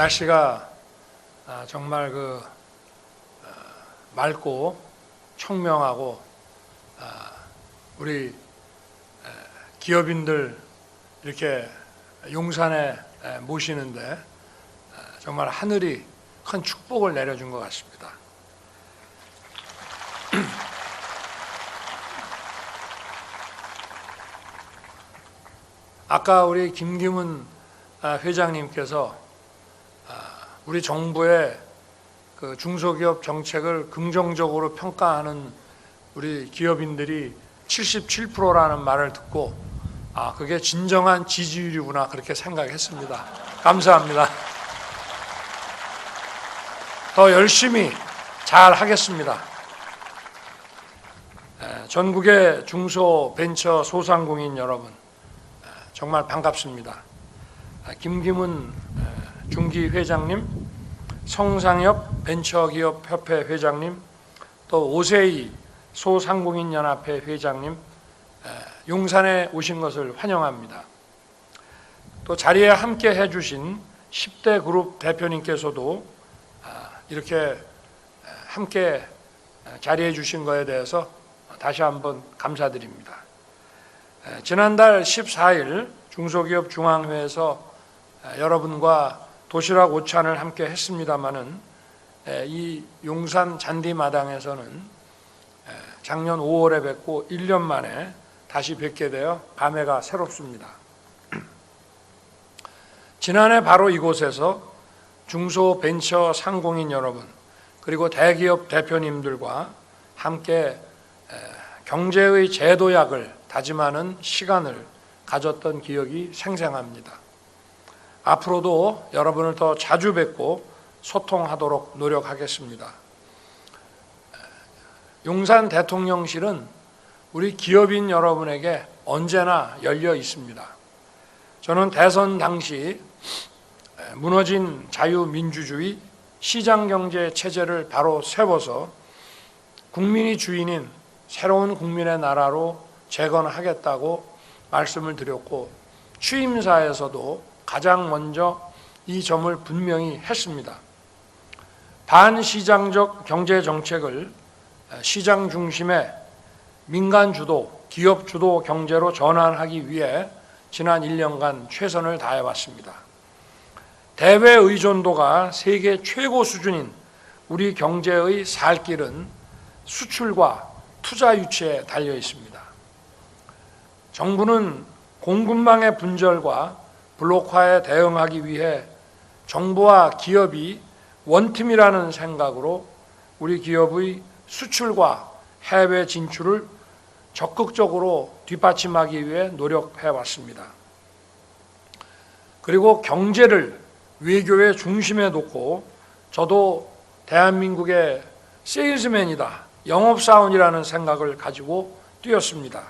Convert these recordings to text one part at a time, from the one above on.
날씨가 아, 정말 그 어, 맑고 청명하고 아, 우리 에, 기업인들 이렇게 용산에 에, 모시는데 아, 정말 하늘이 큰 축복을 내려준 것 같습니다. 아까 우리 김기문 아, 회장님께서 아, 우리 정부의 그 중소기업 정책을 긍정적으로 평가하는 우리 기업인들이 77%라는 말을 듣고 아 그게 진정한 지지율이구나 그렇게 생각했습니다. 감사합니다. 더 열심히 잘 하겠습니다. 에, 전국의 중소 벤처 소상공인 여러분 에, 정말 반갑습니다. 아, 김기문 에, 중기 회장님, 성상엽 벤처기업협회 회장님, 또 오세희 소상공인 연합회 회장님, 에, 용산에 오신 것을 환영합니다. 또 자리에 함께 해주신 10대 그룹 대표님께서도 아, 이렇게 에, 함께 자리해 주신 것에 대해서 다시 한번 감사드립니다. 에, 지난달 14일 중소기업 중앙회에서 에, 여러분과 도시락 오찬을 함께 했습니다마는 이 용산 잔디마당에서는 에, 작년 5월에 뵙고 1년 만에 다시 뵙게 되어 감회가 새롭습니다. 지난해 바로 이곳에서 중소 벤처 상공인 여러분 그리고 대기업 대표님들과 함께 에, 경제의 제도약을 다짐하는 시간을 가졌던 기억이 생생합니다. 앞으로도 여러분을 더 자주 뵙고 소통하도록 노력하겠습니다. 용산 대통령실은 우리 기업인 여러분에게 언제나 열려 있습니다. 저는 대선 당시 무너진 자유민주주의 시장경제 체제를 바로 세워서 국민이 주인인 새로운 국민의 나라로 재건하겠다고 말씀을 드렸고 취임사에서도 가장 먼저 이 점을 분명히 했습니다. 반시장적 경제 정책을 시장 중심의 민간 주도, 기업 주도 경제로 전환하기 위해 지난 1년간 최선을 다해 왔습니다. 대외 의존도가 세계 최고 수준인 우리 경제의 살 길은 수출과 투자 유치에 달려 있습니다. 정부는 공급망의 분절과 블록화에 대응하기 위해 정부와 기업이 원팀이라는 생각으로 우리 기업의 수출과 해외 진출을 적극적으로 뒷받침하기 위해 노력해 왔습니다. 그리고 경제를 외교의 중심에 놓고 저도 대한민국의 세일즈맨이다, 영업사원이라는 생각을 가지고 뛰었습니다.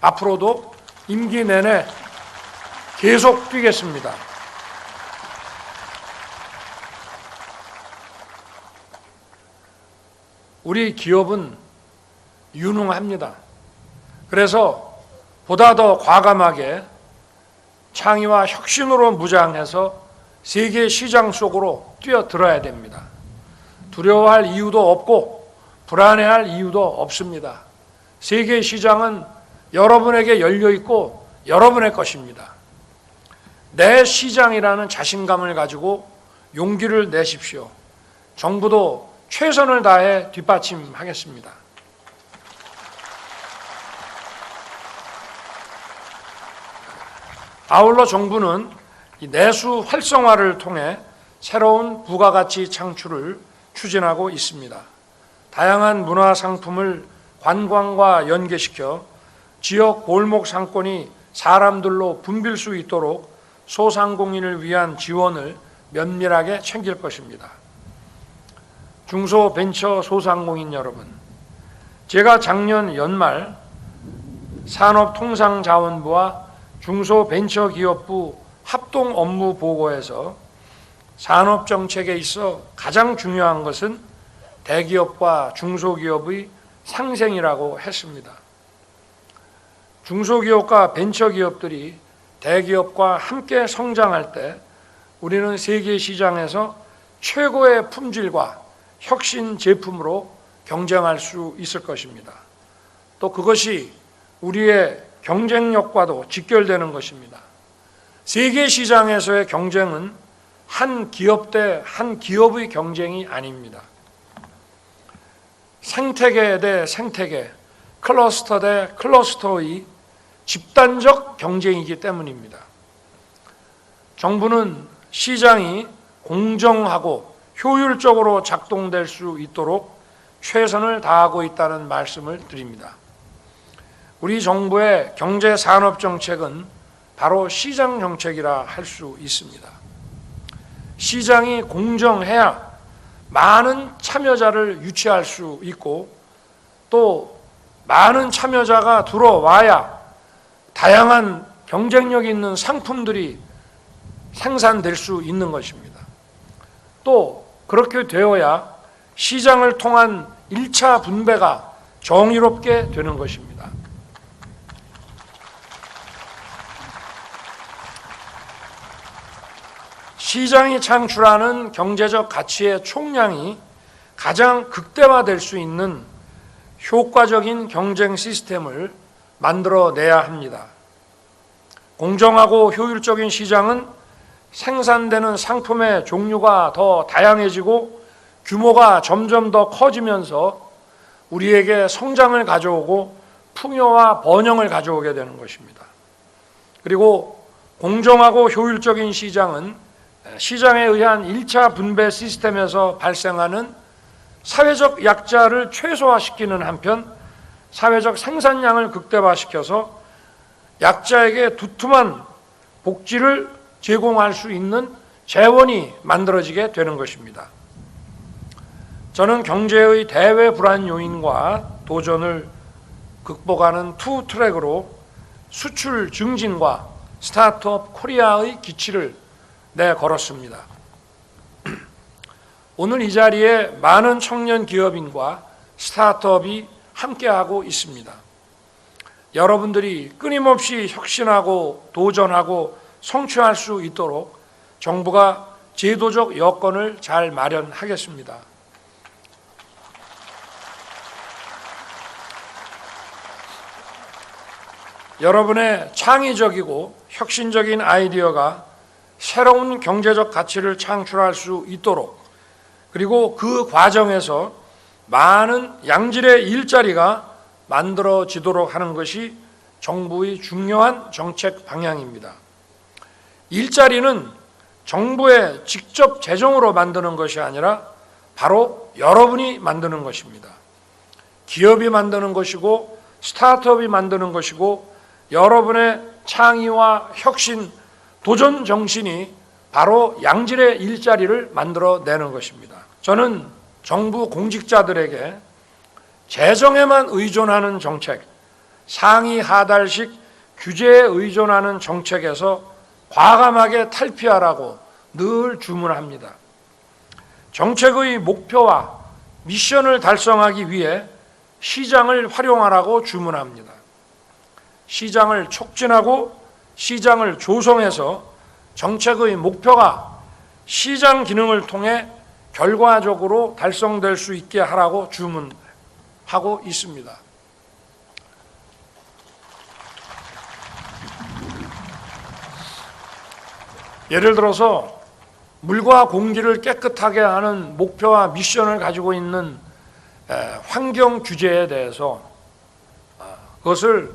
앞으로도 임기 내내 계속 뛰겠습니다. 우리 기업은 유능합니다. 그래서 보다 더 과감하게 창의와 혁신으로 무장해서 세계 시장 속으로 뛰어들어야 됩니다. 두려워할 이유도 없고 불안해할 이유도 없습니다. 세계 시장은 여러분에게 열려 있고 여러분의 것입니다. 내 시장이라는 자신감을 가지고 용기를 내십시오. 정부도 최선을 다해 뒷받침하겠습니다. 아울러 정부는 내수 활성화를 통해 새로운 부가가치 창출을 추진하고 있습니다. 다양한 문화 상품을 관광과 연계시켜 지역 골목 상권이 사람들로 붐빌 수 있도록 소상공인을 위한 지원을 면밀하게 챙길 것입니다. 중소벤처 소상공인 여러분, 제가 작년 연말 산업통상자원부와 중소벤처기업부 합동 업무 보고에서 산업 정책에 있어 가장 중요한 것은 대기업과 중소기업의 상생이라고 했습니다. 중소기업과 벤처기업들이 대기업과 함께 성장할 때 우리는 세계 시장에서 최고의 품질과 혁신 제품으로 경쟁할 수 있을 것입니다. 또 그것이 우리의 경쟁력과도 직결되는 것입니다. 세계 시장에서의 경쟁은 한 기업 대 한 기업의 경쟁이 아닙니다. 생태계 대 생태계, 클러스터 대 클러스터의 집단적 경쟁이기 때문입니다. 정부는 시장이 공정하고 효율적으로 작동될 수 있도록 최선을 다하고 있다는 말씀을 드립니다. 우리 정부의 경제 산업 정책은 바로 시장 정책이라 할 수 있습니다. 시장이 공정해야 많은 참여자를 유치할 수 있고 또 많은 참여자가 들어와야 다양한 경쟁력 있는 상품들이 생산될 수 있는 것입니다. 또 그렇게 되어야 시장을 통한 1차 분배가 정의롭게 되는 것입니다. 시장이 창출하는 경제적 가치의 총량이 가장 극대화될 수 있는 효과적인 경쟁 시스템을 만들어내야 합니다. 공정하고 효율적인 시장은 생산되는 상품의 종류가 더 다양해지고 규모가 점점 더 커지면서 우리에게 성장을 가져오고 풍요와 번영을 가져오게 되는 것입니다. 그리고 공정하고 효율적인 시장은 시장에 의한 1차 분배 시스템에서 발생하는 사회적 약자를 최소화시키는 한편 사회적 생산량을 극대화시켜서 약자에게 두툼한 복지를 제공할 수 있는 재원이 만들어지게 되는 것입니다. 저는 경제의 대외 불안 요인과 도전을 극복하는 투 트랙으로 수출 증진과 스타트업 코리아의 기치를 내 걸었습니다. 오늘 이 자리에 많은 청년 기업인과 스타트업이 함께하고 있습니다. 여러분들이 끊임없이 혁신하고 도전하고 성취할 수 있도록 정부가 제도적 여건을 잘 마련하겠습니다. 여러분의 창의적이고 혁신적인 아이디어가 새로운 경제적 가치를 창출할 수 있도록 그리고 그 과정에서 많은 양질의 일자리가 만들어지도록 하는 것이 정부의 중요한 정책 방향입니다. 일자리는 정부의 직접 재정으로 만드는 것이 아니라 바로 여러분이 만드는 것입니다. 기업이 만드는 것이고 스타트업이 만드는 것이고 여러분의 창의와 혁신, 도전 정신이 바로 양질의 일자리를 만들어 내는 것입니다. 저는 정부 공직자들에게 재정에만 의존하는 정책, 상위 하달식 규제에 의존하는 정책에서 과감하게 탈피하라고 늘 주문합니다. 정책의 목표와 미션을 달성하기 위해 시장을 활용하라고 주문합니다. 시장을 촉진하고 시장을 조성해서 정책의 목표가 시장 기능을 통해 결과적으로 달성될 수 있게 하라고 주문하고 있습니다. 예를 들어서 물과 공기를 깨끗하게 하는 목표와 미션을 가지고 있는 환경 규제에 대해서 아, 그것을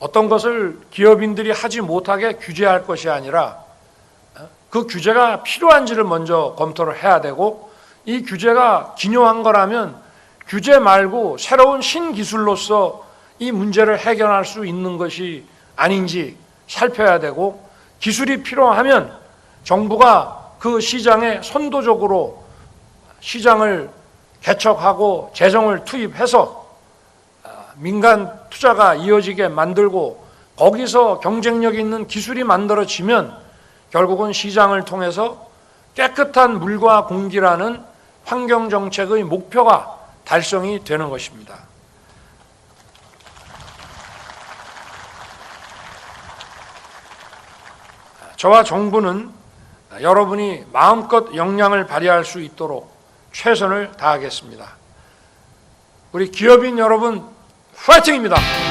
어떤 것을 기업인들이 하지 못하게 규제할 것이 아니라 그 규제가 필요한지를 먼저 검토를 해야 되고 이 규제가 기묘한 거라면 규제 말고 새로운 신기술로서 이 문제를 해결할 수 있는 것이 아닌지 살펴야 되고 기술이 필요하면 정부가 그 시장에 선도적으로 시장을 개척하고 재정을 투입해서 민간 투자가 이어지게 만들고 거기서 경쟁력 있는 기술이 만들어지면 결국은 시장을 통해서 깨끗한 물과 공기라는 환경 정책의 목표가 달성이 되는 것입니다. 저와 정부는 여러분이 마음껏 역량을 발휘할 수 있도록 최선을 다하겠습니다. 우리 기업인 여러분, 파이팅입니다!